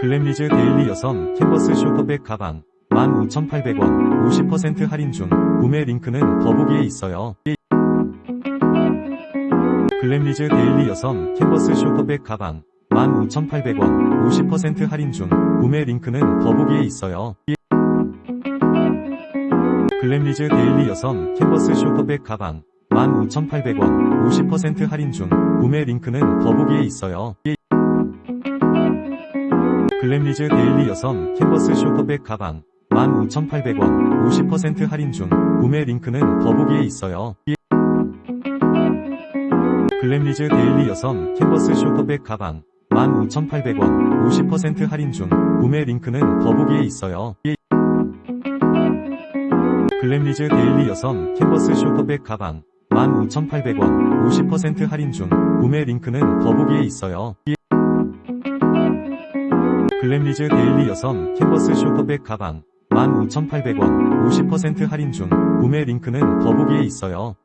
글램리즈 데일리 여성 캔버스 쇼퍼백 가방 15,800원 50% 할인 중 구매 링크는 더보기에 있어요. 글램리즈 데일리 여성 캔버스 쇼퍼백 가방 15,800원 50% 할인 중 구매 링크는 더보기에 있어요. 글램리즈 데일리 여성 캔버스 쇼퍼백 가방 15,800원 50% 할인 중 구매 링크는 더보기에 있어요. 글램리즈 데일리 여성 캔버스 쇼퍼백 가방 15,800원 50% 할인 중 구매 링크는 더보기에 있어요. 글램리즈 데일리 여성 캔버스 쇼퍼백 가방 15,800원 50% 할인 중 구매 링크는 더보기에 있어요. 글램리즈 데일리 여성 캔버스 쇼퍼백 가방 15,800원 50% 할인 중 구매 링크는 더보기에 있어요. 글램리즈 데일리 여성 캔버스 쇼퍼백 가방 15,800원 50% 할인 중 구매 링크는 더보기에 있어요.